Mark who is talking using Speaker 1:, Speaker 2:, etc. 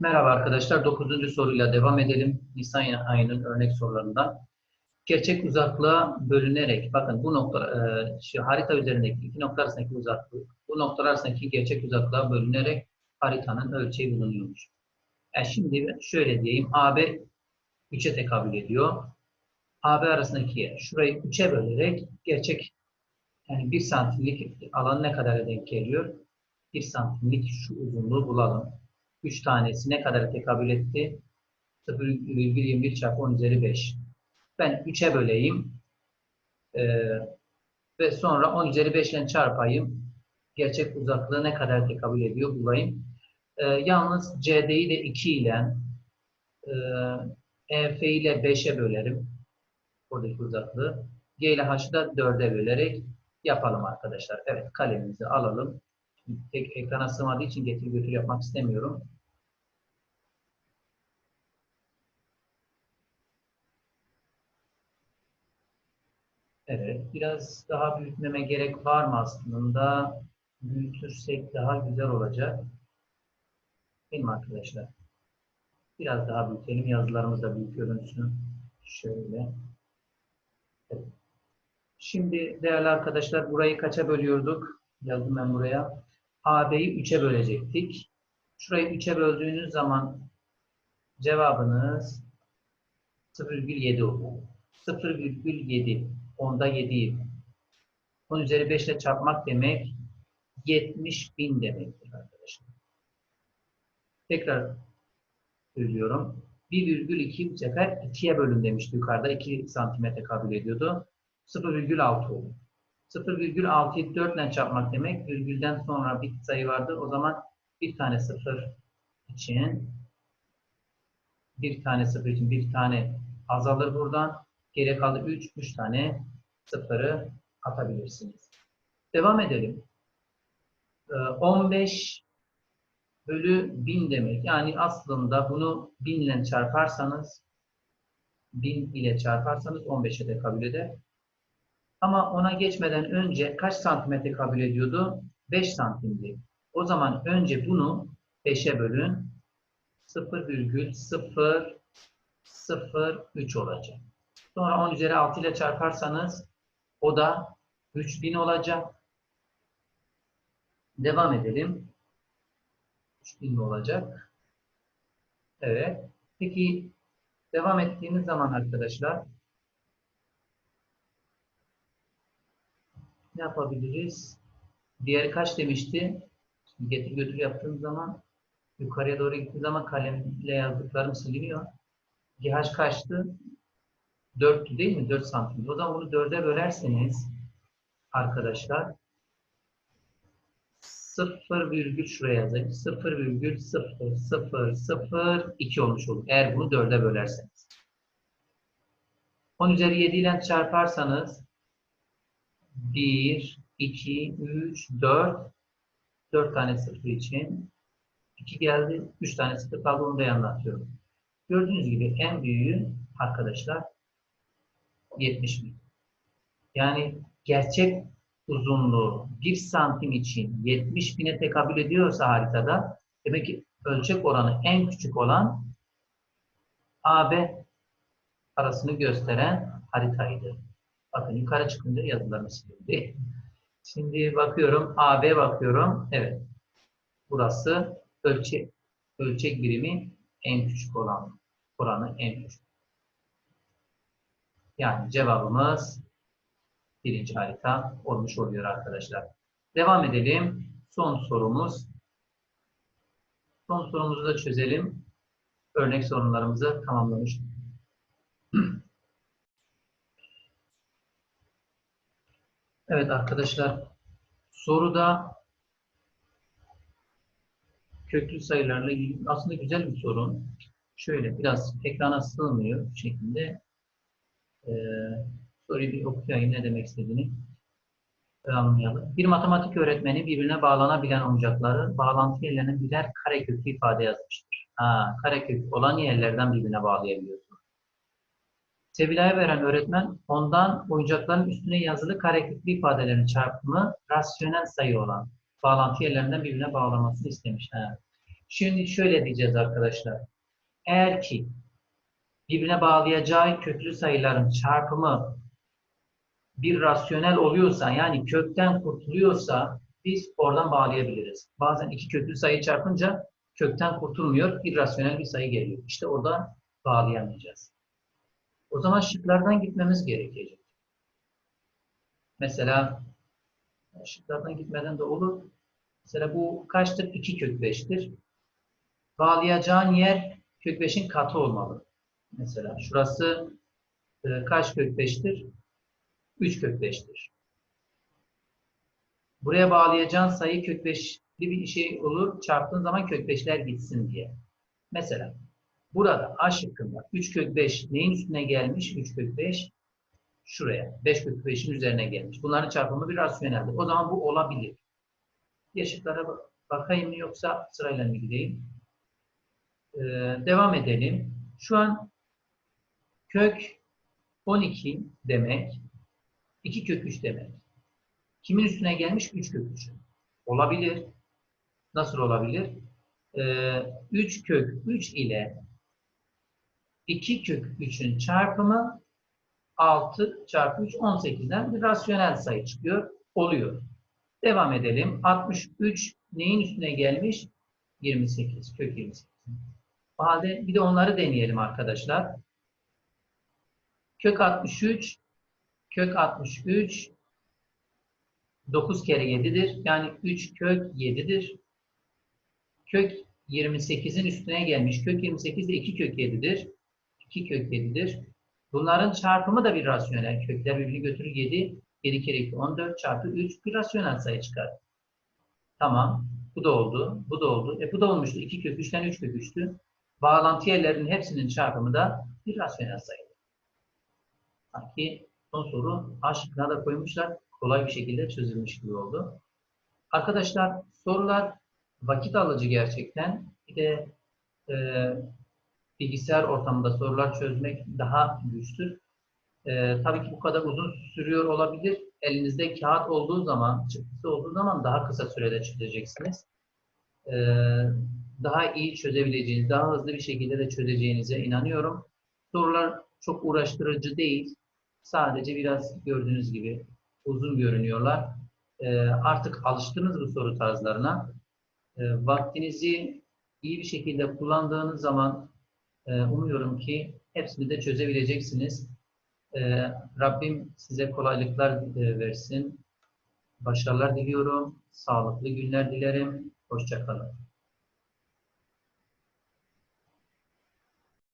Speaker 1: Merhaba arkadaşlar. 9. soruyla devam edelim. Nisan ayının örnek sorularından. Gerçek uzaklığa bölünerek, bakın bu nokta, e, şu harita üzerindeki iki nokta arasındaki uzaklık, bu noktalar arasındaki gerçek uzaklığa bölünerek haritanın ölçeği bulunuyormuş. E şimdi şöyle diyeyim, AB 3'e tekabül ediyor. AB arasındaki yer, şurayı 3'e bölerek gerçek yani 1 santimlik alan ne kadar denk geliyor? 1 santimlik şu uzunluğu bulalım. 3 tanesi ne kadar tekabül etti? 0,21 çarpı 10 üzeri 5. Ben 3'e böleyim. Ee, ve sonra 10 üzeri 5 ile çarpayım. Gerçek uzaklığı ne kadar tekabül ediyor bulayım. Ee, yalnız CD'yi de 2 ile e, EF'yi ile 5'e bölerim. Buradaki uzaklığı. G ile H'ı da 4'e bölerek yapalım arkadaşlar. Evet kalemimizi alalım. Tek ekrana sığmadığı için getir götür yapmak istemiyorum. Evet, biraz daha büyütmeme gerek var mı aslında? Büyütürsek daha güzel olacak. Değil arkadaşlar? Biraz daha büyütelim. Yazılarımız da büyük görünsün. Şöyle. Evet. Şimdi değerli arkadaşlar burayı kaça bölüyorduk? Yazdım ben buraya. AB'yi 3'e bölecektik. Şurayı 3'e böldüğünüz zaman cevabınız 0,7 olur. 0,7. Onda 7'yi. 10 üzeri 5 ile çarpmak demek 70 bin demektir arkadaşlar. Tekrar söylüyorum. 1,2 bu sefer 2'ye bölün demişti yukarıda. 2 santimetre kabul ediyordu. 0,6 oldu. 0,6'yı 4 ile çarpmak demek. Virgülden sonra bir sayı vardı. O zaman bir tane sıfır için bir tane sıfır için bir tane azalır buradan. Geriye kaldı 3. 3 tane sıfırı atabilirsiniz. Devam edelim. 15 bölü 1000 demek. Yani aslında bunu 1000 ile çarparsanız 1000 ile çarparsanız 15'e de kabul eder. Ama ona geçmeden önce kaç santimetre kabul ediyordu? 5 santimdi. O zaman önce bunu 5'e bölün. 0,003 olacak. Sonra 10 üzeri 6 ile çarparsanız o da 3000 olacak. Devam edelim. 3000 olacak. Evet. Peki devam ettiğimiz zaman arkadaşlar ne yapabiliriz? Diğeri kaç demişti? Şimdi getir götür yaptığım zaman yukarıya doğru gittiğim zaman kalemle yazdıklarım siliniyor. GH kaçtı? 4'tü değil mi? 4 santim. O zaman bunu 4'e bölerseniz arkadaşlar 0 virgül şuraya yazayım. 0 virgül 0 0 0 2 olmuş olur. Eğer bunu 4'e bölerseniz. 10 üzeri 7 ile çarparsanız 1, 2, 3, 4 4 tane sıfır için 2 geldi. 3 tane sıfır kaldı. Onu da anlatıyorum. Gördüğünüz gibi en büyüğü arkadaşlar 70 bin. Yani gerçek uzunluğu 1 santim için 70 bine tekabül ediyorsa haritada demek ki ölçek oranı en küçük olan AB arasını gösteren haritaydı. Bakın yukarı çıkınca yazılarım silindi. Şimdi bakıyorum AB bakıyorum. Evet. Burası ölçek ölçek birimi en küçük olan oranı en küçük. Yani cevabımız birinci harita olmuş oluyor arkadaşlar. Devam edelim. Son sorumuz. Son sorumuzu da çözelim. Örnek sorunlarımızı tamamlamış. Evet arkadaşlar. Soruda köklü sayılarla ilgili aslında güzel bir sorun. Şöyle biraz ekrana sığmıyor bu şekilde. Ee, soruyu bir okuyayım ne demek istediğini anlayalım. Bir matematik öğretmeni birbirine bağlanabilen oyuncakları bağlantı yerlerine birer kareköklü ifade yazmıştır. Ha, karekök olan yerlerden birbirine bağlayabiliyorsunuz. Sevilay'a veren öğretmen ondan oyuncakların üstüne yazılı kareköklü ifadelerin çarpımı rasyonel sayı olan bağlantı yerlerinden birbirine bağlamasını istemiş. Ha. Şimdi şöyle diyeceğiz arkadaşlar. Eğer ki birbirine bağlayacağı köklü sayıların çarpımı bir rasyonel oluyorsa yani kökten kurtuluyorsa biz oradan bağlayabiliriz. Bazen iki köklü sayı çarpınca kökten kurtulmuyor. irrasyonel bir sayı geliyor. İşte orada bağlayamayacağız. O zaman şıklardan gitmemiz gerekecek. Mesela şıklardan gitmeden de olur. Mesela bu kaçtır? 2 kök 5'tir. Bağlayacağın yer kök 5'in katı olmalı. Mesela şurası e, kaç kök 5'tir? 3 kök 5'tir. Buraya bağlayacağın sayı kök 5'li bir şey olur. Çarptığın zaman kök 5'ler gitsin diye. Mesela burada A şıkkında 3 kök 5 neyin üstüne gelmiş? 3 kök 5 şuraya. 5 kök 5'in üzerine gelmiş. Bunların çarpımı bir rasyoneldir. O zaman bu olabilir. Yaşıklara bakayım mı yoksa sırayla mı gideyim? Ee, devam edelim. Şu an kök 12 demek 2 kök 3 demek. Kimin üstüne gelmiş? 3 kök 3. Olabilir. Nasıl olabilir? Ee, 3 kök 3 ile 2 kök 3'ün çarpımı 6 çarpı 3 18'den bir rasyonel sayı çıkıyor. Oluyor. Devam edelim. 63 neyin üstüne gelmiş? 28. Kök 28. O halde bir de onları deneyelim arkadaşlar. Kök 63 kök 63 9 kere 7'dir. Yani 3 kök 7'dir. Kök 28'in üstüne gelmiş. Kök 28 de 2 kök 7'dir. 2 kök 7'dir. Bunların çarpımı da bir rasyonel. Kökler birbirini götürür 7. 7 kere 2 14 çarpı 3 bir rasyonel sayı çıkar. Tamam. Bu da oldu. Bu da oldu. E bu da olmuştu. 2 kök 3'ten 3 kök 3'tü. Bağlantı yerlerinin hepsinin çarpımı da bir rasyonel sayı. Sanki son soru A şıkkına da koymuşlar. Kolay bir şekilde çözülmüş gibi oldu. Arkadaşlar sorular vakit alıcı gerçekten. Bir de e, bilgisayar ortamında sorular çözmek daha güçtür. E, tabii ki bu kadar uzun sürüyor olabilir. Elinizde kağıt olduğu zaman, çıktısı olduğu zaman daha kısa sürede çözeceksiniz. E, daha iyi çözebileceğiniz, daha hızlı bir şekilde de çözeceğinize inanıyorum. Sorular çok uğraştırıcı değil. Sadece biraz gördüğünüz gibi uzun görünüyorlar. E, artık alıştınız bu soru tarzlarına. E, vaktinizi iyi bir şekilde kullandığınız zaman e, umuyorum ki hepsini de çözebileceksiniz. E, Rabbim size kolaylıklar e, versin. Başarılar diliyorum. Sağlıklı günler dilerim. Hoşçakalın.